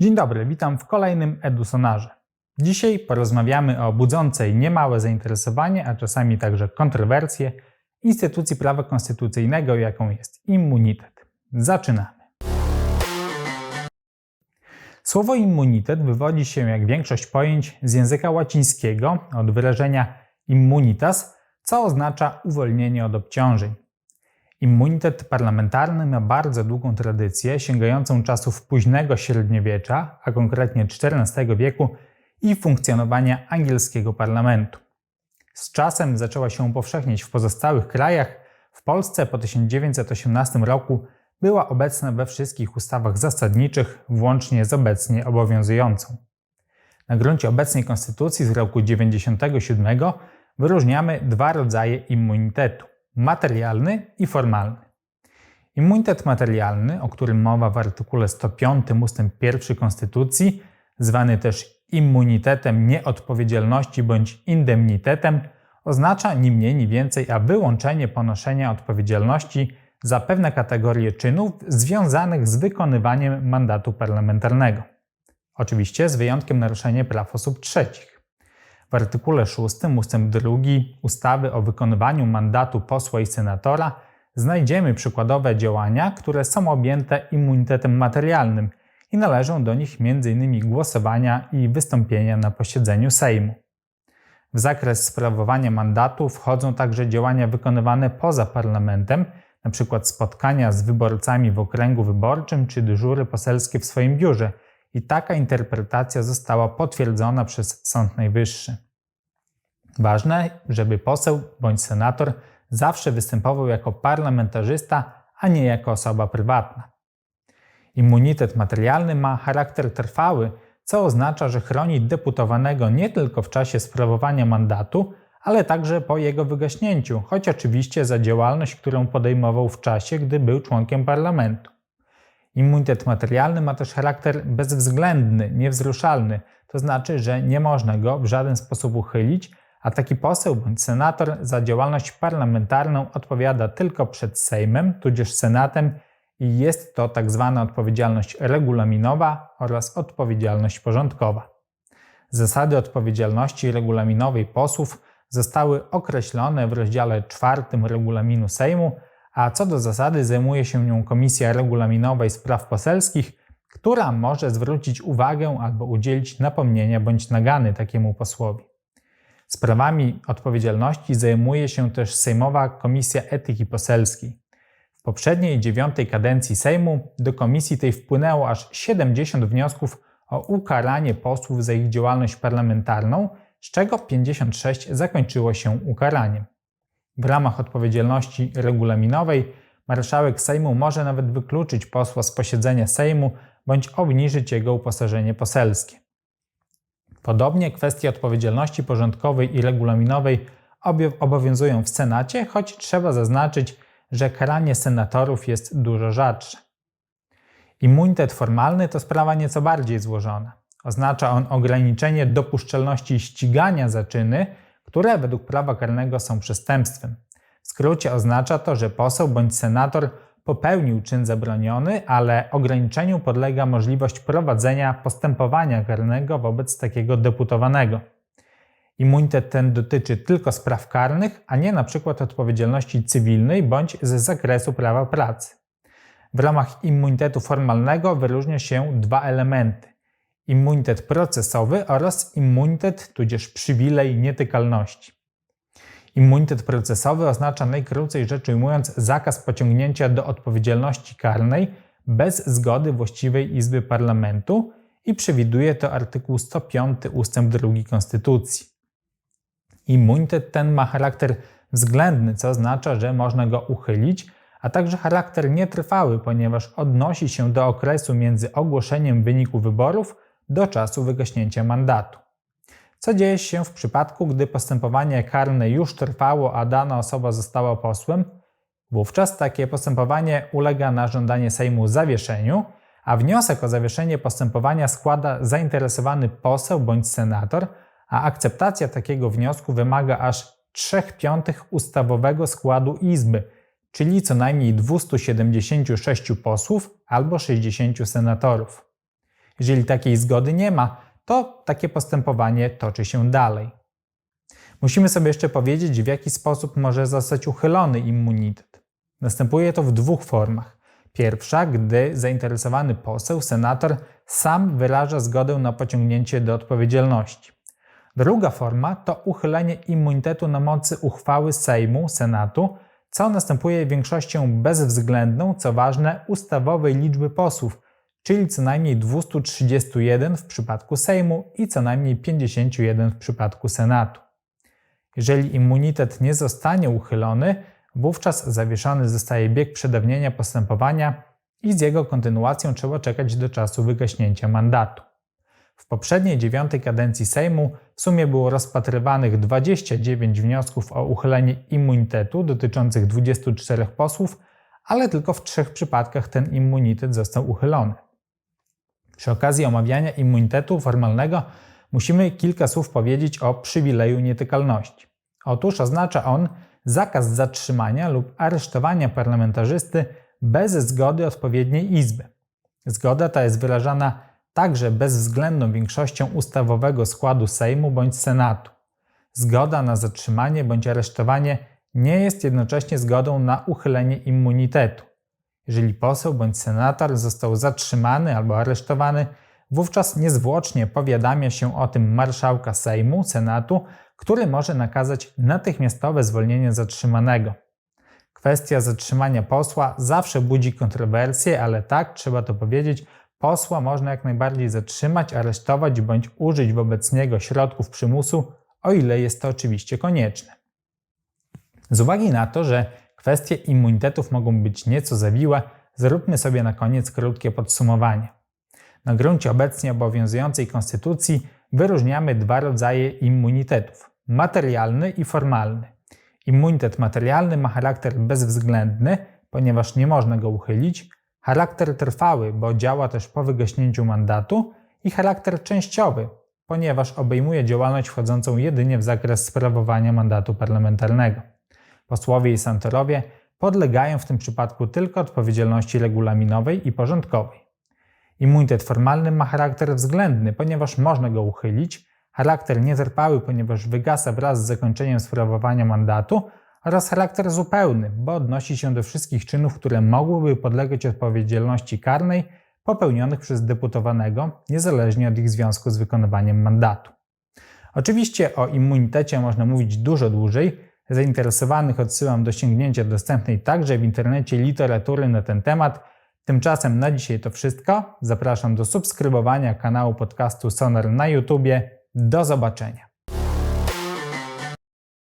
Dzień dobry, witam w kolejnym Edusonarze. Dzisiaj porozmawiamy o budzącej niemałe zainteresowanie, a czasami także kontrowersje instytucji prawa konstytucyjnego, jaką jest immunitet. Zaczynamy. Słowo immunitet wywodzi się, jak większość pojęć, z języka łacińskiego od wyrażenia immunitas, co oznacza uwolnienie od obciążeń. Immunitet parlamentarny ma bardzo długą tradycję, sięgającą czasów późnego średniowiecza, a konkretnie XIV wieku i funkcjonowania angielskiego parlamentu. Z czasem zaczęła się upowszechniać w pozostałych krajach. W Polsce po 1918 roku była obecna we wszystkich ustawach zasadniczych, włącznie z obecnie obowiązującą. Na gruncie obecnej konstytucji z roku 1997 wyróżniamy dwa rodzaje immunitetu materialny i formalny. Immunitet materialny, o którym mowa w artykule 105 ust. 1 Konstytucji, zwany też immunitetem nieodpowiedzialności bądź indemnitetem, oznacza ni mniej, ni więcej, a wyłączenie ponoszenia odpowiedzialności za pewne kategorie czynów związanych z wykonywaniem mandatu parlamentarnego. Oczywiście z wyjątkiem naruszenia praw osób trzecich. W artykule 6 ust. 2 ustawy o wykonywaniu mandatu posła i senatora znajdziemy przykładowe działania, które są objęte immunitetem materialnym i należą do nich m.in. głosowania i wystąpienia na posiedzeniu Sejmu. W zakres sprawowania mandatu wchodzą także działania wykonywane poza parlamentem, np. spotkania z wyborcami w okręgu wyborczym czy dyżury poselskie w swoim biurze – i taka interpretacja została potwierdzona przez Sąd Najwyższy. Ważne, żeby poseł bądź senator zawsze występował jako parlamentarzysta, a nie jako osoba prywatna. Immunitet materialny ma charakter trwały, co oznacza, że chroni deputowanego nie tylko w czasie sprawowania mandatu, ale także po jego wygaśnięciu, choć oczywiście za działalność, którą podejmował w czasie, gdy był członkiem parlamentu. Immunitet materialny ma też charakter bezwzględny, niewzruszalny, to znaczy, że nie można go w żaden sposób uchylić, a taki poseł bądź senator za działalność parlamentarną odpowiada tylko przed Sejmem, tudzież Senatem i jest to tak zwana odpowiedzialność regulaminowa oraz odpowiedzialność porządkowa. Zasady odpowiedzialności regulaminowej posłów zostały określone w rozdziale czwartym regulaminu Sejmu, a co do zasady zajmuje się nią Komisja Regulaminowa i Spraw Poselskich, która może zwrócić uwagę albo udzielić napomnienia bądź nagany takiemu posłowi. Sprawami odpowiedzialności zajmuje się też Sejmowa Komisja Etyki Poselskiej. W poprzedniej dziewiątej kadencji Sejmu do komisji tej wpłynęło aż 70 wniosków o ukaranie posłów za ich działalność parlamentarną, z czego 56 zakończyło się ukaraniem. W ramach odpowiedzialności regulaminowej marszałek Sejmu może nawet wykluczyć posła z posiedzenia Sejmu bądź obniżyć jego uposażenie poselskie. Podobnie kwestie odpowiedzialności porządkowej i regulaminowej obowiązują w Senacie, choć trzeba zaznaczyć, że karanie senatorów jest dużo rzadsze. Immunitet formalny to sprawa nieco bardziej złożona. Oznacza on ograniczenie dopuszczalności ścigania za czyny, które według prawa karnego są przestępstwem. W skrócie oznacza to, że poseł bądź senator popełnił czyn zabroniony, ale ograniczeniu podlega możliwość prowadzenia postępowania karnego wobec takiego deputowanego. Immunitet ten dotyczy tylko spraw karnych, a nie np. odpowiedzialności cywilnej bądź z zakresu prawa pracy. W ramach immunitetu formalnego wyróżnia się dwa elementy: immunitet procesowy oraz immunitet tudzież przywilej nietykalności. Immunitet procesowy oznacza najkrócej rzecz ujmując zakaz pociągnięcia do odpowiedzialności karnej bez zgody właściwej Izby Parlamentu i przewiduje to artykuł 105 ust. 2 Konstytucji. Immunitet ten ma charakter względny, co oznacza, że można go uchylić, a także charakter nietrwały, ponieważ odnosi się do okresu między ogłoszeniem wyniku wyborów do czasu wygaśnięcia mandatu. Co dzieje się w przypadku, gdy postępowanie karne już trwało, a dana osoba została posłem? Wówczas takie postępowanie ulega na żądanie Sejmu zawieszeniu, a wniosek o zawieszenie postępowania składa zainteresowany poseł bądź senator, a akceptacja takiego wniosku wymaga aż 3 piątych ustawowego składu Izby, czyli co najmniej 276 posłów albo 60 senatorów. Jeżeli takiej zgody nie ma, to takie postępowanie toczy się dalej. Musimy sobie jeszcze powiedzieć, w jaki sposób może zostać uchylony immunitet. Następuje to w dwóch formach. Pierwsza, gdy zainteresowany poseł, senator sam wyraża zgodę na pociągnięcie do odpowiedzialności. Druga forma to uchylenie immunitetu na mocy uchwały Sejmu, Senatu, co następuje większością bezwzględną, co ważne, ustawowej liczby posłów, czyli co najmniej 231 w przypadku Sejmu i co najmniej 51 w przypadku Senatu. Jeżeli immunitet nie zostanie uchylony, wówczas zawieszony zostaje bieg przedawnienia postępowania i z jego kontynuacją trzeba czekać do czasu wygaśnięcia mandatu. W poprzedniej dziewiątej kadencji Sejmu w sumie było rozpatrywanych 29 wniosków o uchylenie immunitetu dotyczących 24 posłów, ale tylko w trzech przypadkach ten immunitet został uchylony. Przy okazji omawiania immunitetu formalnego musimy kilka słów powiedzieć o przywileju nietykalności. Otóż oznacza on zakaz zatrzymania lub aresztowania parlamentarzysty bez zgody odpowiedniej izby. Zgoda ta jest wyrażana także bezwzględną większością ustawowego składu Sejmu bądź Senatu. Zgoda na zatrzymanie bądź aresztowanie nie jest jednocześnie zgodą na uchylenie immunitetu. Jeżeli poseł bądź senator został zatrzymany albo aresztowany, wówczas niezwłocznie powiadamia się o tym marszałka Sejmu, Senatu, który może nakazać natychmiastowe zwolnienie zatrzymanego. Kwestia zatrzymania posła zawsze budzi kontrowersje, ale tak, trzeba to powiedzieć, posła można jak najbardziej zatrzymać, aresztować bądź użyć wobec niego środków przymusu, o ile jest to oczywiście konieczne. Z uwagi na to, że kwestie immunitetów mogą być nieco zawiłe, zróbmy sobie na koniec krótkie podsumowanie. Na gruncie obecnie obowiązującej konstytucji wyróżniamy dwa rodzaje immunitetów: materialny i formalny. Immunitet materialny ma charakter bezwzględny, ponieważ nie można go uchylić, charakter trwały, bo działa też po wygaśnięciu mandatu, i charakter częściowy, ponieważ obejmuje działalność wchodzącą jedynie w zakres sprawowania mandatu parlamentarnego. Posłowie i santorowie podlegają w tym przypadku tylko odpowiedzialności regulaminowej i porządkowej. Immunitet formalny ma charakter względny, ponieważ można go uchylić, charakter nietrwały, ponieważ wygasa wraz z zakończeniem sprawowania mandatu oraz charakter zupełny, bo odnosi się do wszystkich czynów, które mogłyby podlegać odpowiedzialności karnej popełnionych przez deputowanego, niezależnie od ich związku z wykonywaniem mandatu. Oczywiście o immunitecie można mówić dużo dłużej. Zainteresowanych odsyłam do sięgnięcia dostępnej także w internecie literatury na ten temat. Tymczasem na dzisiaj to wszystko. Zapraszam do subskrybowania kanału podcastu Sonar na YouTubie. Do zobaczenia.